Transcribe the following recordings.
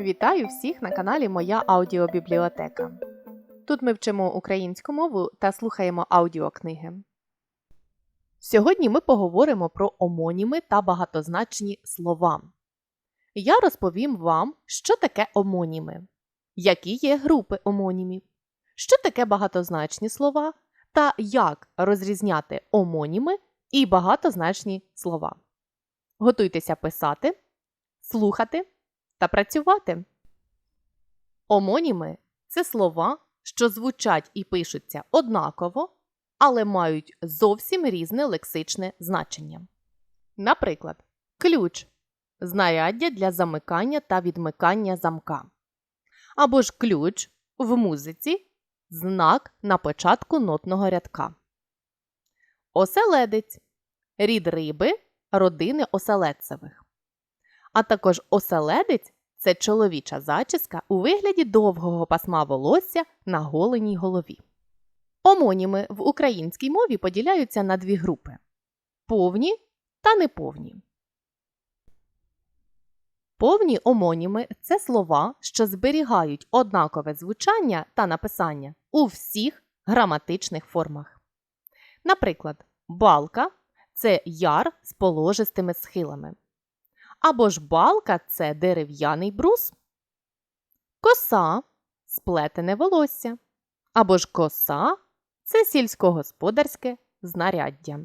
Вітаю всіх на каналі Моя аудіобібліотека. Тут ми вчимо українську мову та слухаємо аудіокниги. Сьогодні ми поговоримо про омоніми та багатозначні слова. Я розповім вам, що таке омоніми, які є групи омонімів, що таке багатозначні слова та як розрізняти омоніми і багатозначні слова. Готуйтеся писати, слухати та працювати. Омоніми це слова, що звучать і пишуться однаково, але мають зовсім різне лексичне значення. Наприклад, ключ знаряддя для замикання та відмикання замка. Або ж ключ в музиці знак на початку нотного рядка. Оселедець рід риби родини оселедцевих. А також оселедець це чоловіча зачіска у вигляді довгого пасма волосся на голеній голові. Омоніми в українській мові поділяються на дві групи повні та неповні. Повні омоніми це слова, що зберігають однакове звучання та написання у всіх граматичних формах. Наприклад, балка це яр з положистими схилами. Або ж балка це дерев'яний брус, коса сплетене волосся. Або ж коса це сільськогосподарське знаряддя.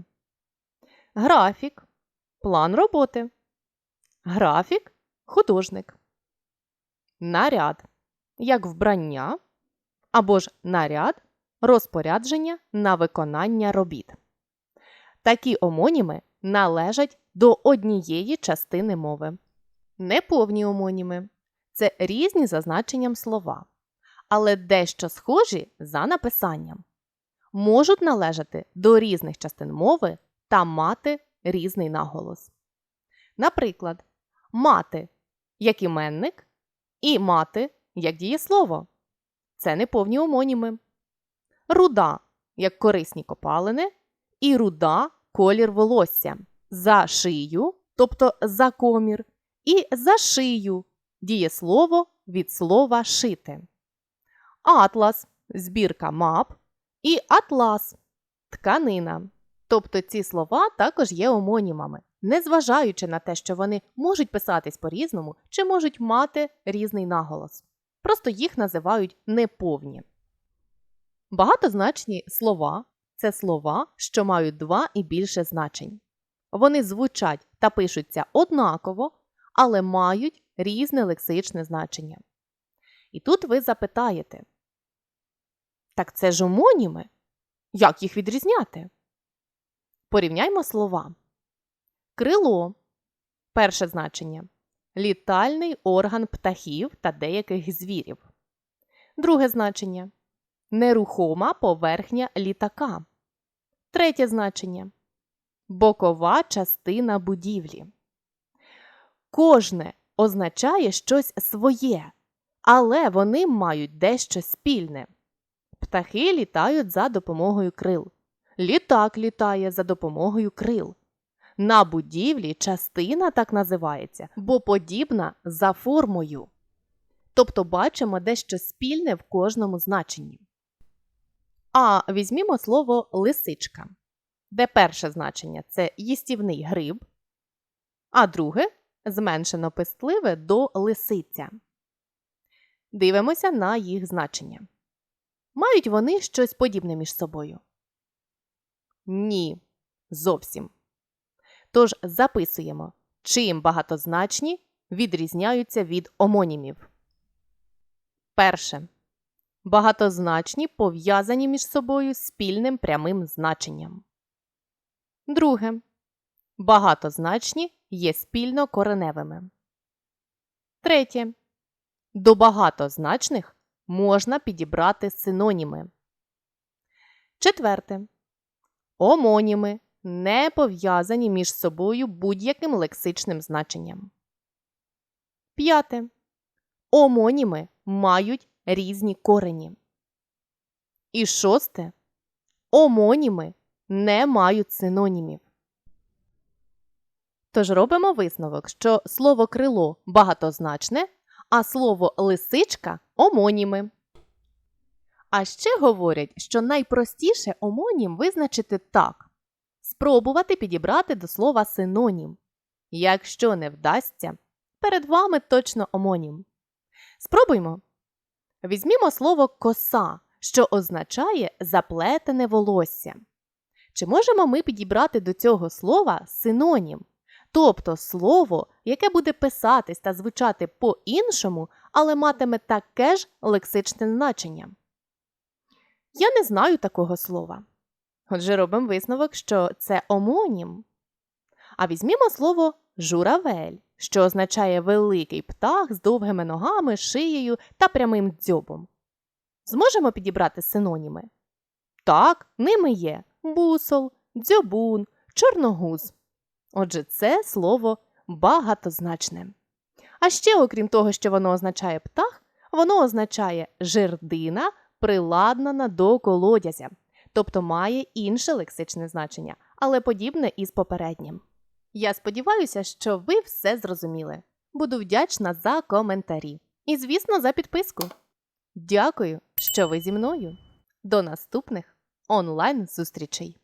Графік план роботи. Графік художник. Наряд як вбрання. Або ж наряд розпорядження на виконання робіт. Такі омоніми належать до однієї частини мови. Неповні омоніми це різні за значенням слова, але дещо схожі за написанням. Можуть належати до різних частин мови та мати різний наголос. Наприклад, мати як іменник і мати як дієслово. Це неповні омоніми. Руда як корисні копалини, і руда колір волосся за шию, тобто за комір, і за шию дієслово від слова шити. Атлас збірка мап і атлас тканина. Тобто ці слова також є омонімами, незважаючи на те, що вони можуть писатись по-різному чи можуть мати різний наголос. Просто їх називають неповні. Багатозначні слова це слова, що мають два і більше значень. Вони звучать та пишуться однаково, але мають різне лексичне значення. І тут ви запитаєте: Так це ж омоніми? Як їх відрізняти? Порівняймо слова. Крило перше значення літальний орган птахів та деяких звірів. Друге значення нерухома поверхня літака. Третє значення бокова частина будівлі. Кожне означає щось своє, але вони мають дещо спільне. Птахи літають за допомогою крил. Літак літає за допомогою крил. На будівлі частина так називається, бо подібна за формою. Тобто бачимо дещо спільне в кожному значенні. А візьмімо слово лисичка, де перше значення це їстівний гриб, а друге зменшено пестливе до лисиця. Дивимося на їх значення. Мають вони щось подібне між собою? Ні, зовсім. Тож записуємо, чим багатозначні відрізняються від омонімів. Перше. Багатозначні пов'язані між собою спільним прямим значенням. Друге. Багатозначні є спільно кореневими. Третє. До багатозначних можна підібрати синоніми. Четверте. Омоніми не пов'язані між собою будь-яким лексичним значенням. П'яте. Омоніми мають різні корені. І шосте. Омоніми не мають синонімів. Тож робимо висновок, що слово крило багатозначне, а слово лисичка омоніми. А ще говорять, що найпростіше омонім визначити так: спробувати підібрати до слова синонім. Якщо не вдасться, перед вами точно омонім. Спробуймо. Візьмімо слово коса, що означає заплетене волосся. Чи можемо ми підібрати до цього слова синонім? Тобто слово, яке буде писатись та звучати по-іншому, але матиме таке ж лексичне значення. Я не знаю такого слова. Отже, робимо висновок, що це омонім. А візьмімо слово журавель, що означає великий птах з довгими ногами, шиєю та прямим дзьобом. Зможемо підібрати синоніми? Так, ними є бусол, дзьобун, чорногуз. Отже, це слово багатозначне. А ще, окрім того, що воно означає птах, воно означає жердина, приладнана до колодязя, тобто має інше лексичне значення, але подібне із попереднім. Я сподіваюся, що ви все зрозуміли. Буду вдячна за коментарі. І, звісно, за підписку. Дякую, що ви зі мною. До наступних онлайн зустрічей!